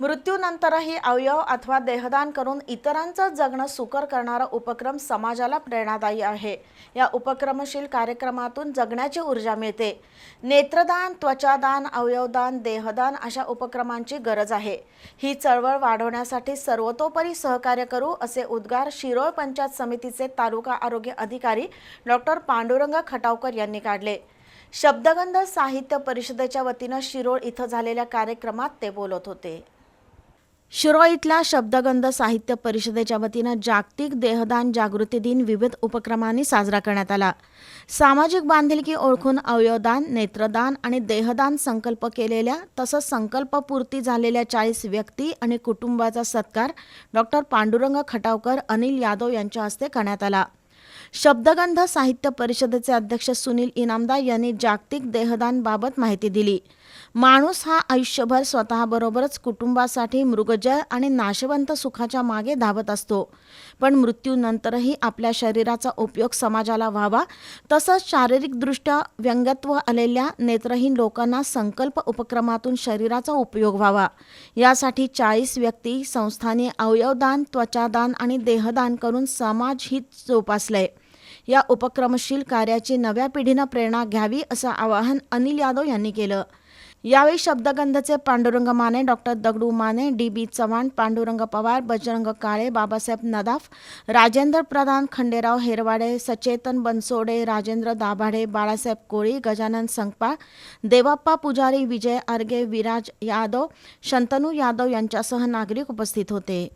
मृत्यूनंतरही अवयव अथवा देहदान करून इतरांचं जगणं सुकर करणारा उपक्रम समाजाला प्रेरणादायी आहे. या उपक्रमशील कार्यक्रमातून जगण्याची ऊर्जा मिळते. नेत्रदान त्वचादान अवयवदान देहदान अशा उपक्रमांची गरज आहे. ही चळवळ वाढवण्यासाठी सर्वतोपरी सहकार्य करू असे उद्गार शिरोळ पंचायत समितीचे तालुका आरोग्य अधिकारी डॉक्टर पांडुरंग खटावकर यांनी काढले. शब्दगंध साहित्य परिषदेच्या वतीनं शिरोळ इथं झालेल्या कार्यक्रमात ते बोलत होते. शिरोळ इथल्या शब्दगंध साहित्य परिषदेच्या वतीनं जागतिक देहदान जागृती दिन विविध उपक्रमांनी साजरा करण्यात आला. सामाजिक बांधिलकी ओळखून अवयवदान नेत्रदान आणि देहदान संकल्प केलेल्या तसंच संकल्पपूर्ती झालेल्या चाळीस व्यक्ती आणि कुटुंबाचा सत्कार डॉक्टर पांडुरंग खटावकर अनिल यादव यांच्या हस्ते करण्यात आला. शब्दगंध साहित्य परिषदेचे अध्यक्ष सुनील इनामदार यांनी जागतिक देहदान बाबत माहिती दिली. माणूस हा आयुष्यभर स्वतःबरोबरच कुटुंबासाठी मृगजळ आणि नाशवंत सुखाच्या मागे धावत असतो. पण मृत्यूनंतरही आपल्या शरीराचा उपयोग समाजाला व्हावा तसंच शारीरिकदृष्ट्या व्यंगत्व आलेल्या नेत्रहीन लोकांना संकल्प उपक्रमातून शरीराचा उपयोग व्हावा. यासाठी चाळीस व्यक्ती संस्थांनी अवयवदान त्वचादान आणि देहदान करून समाजहित असलंय या उपक्रमशील कार्याची नव्या पिढीनं प्रेरणा घ्यावी असं आवाहन अनिल यादव यांनी केलं. यावेळी शब्दगंधचे Pandurang Mane doctor Dagdu Mane D B Chavan Pandurang Pawar Bajrang Kale Babasaheb Nadaf Rajendra Pradhan Khanderao Herwade Sachetan Bansode Rajendra Dabhade Balasaheb कोळी गजानन संगपाळ देवाप्पा पुजारी विजय आर्गे विराज यादव शंतनू यादव यांच्यासह नागरिक उपस्थित होते.